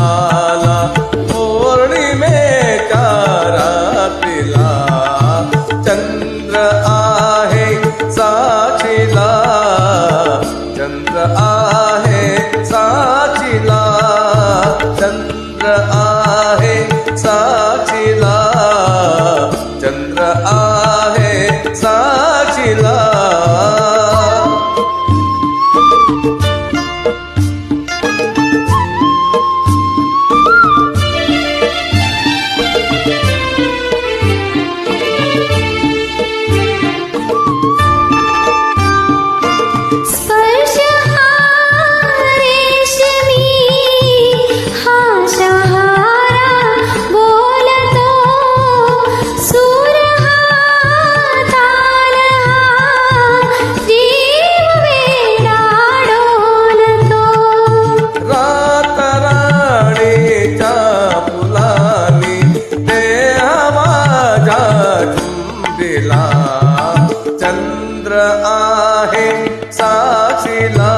आला. पौर्णिमे रात्रीला चंद्र आहे सा दिला. चंद्र आहे साक्षीला.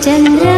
真的。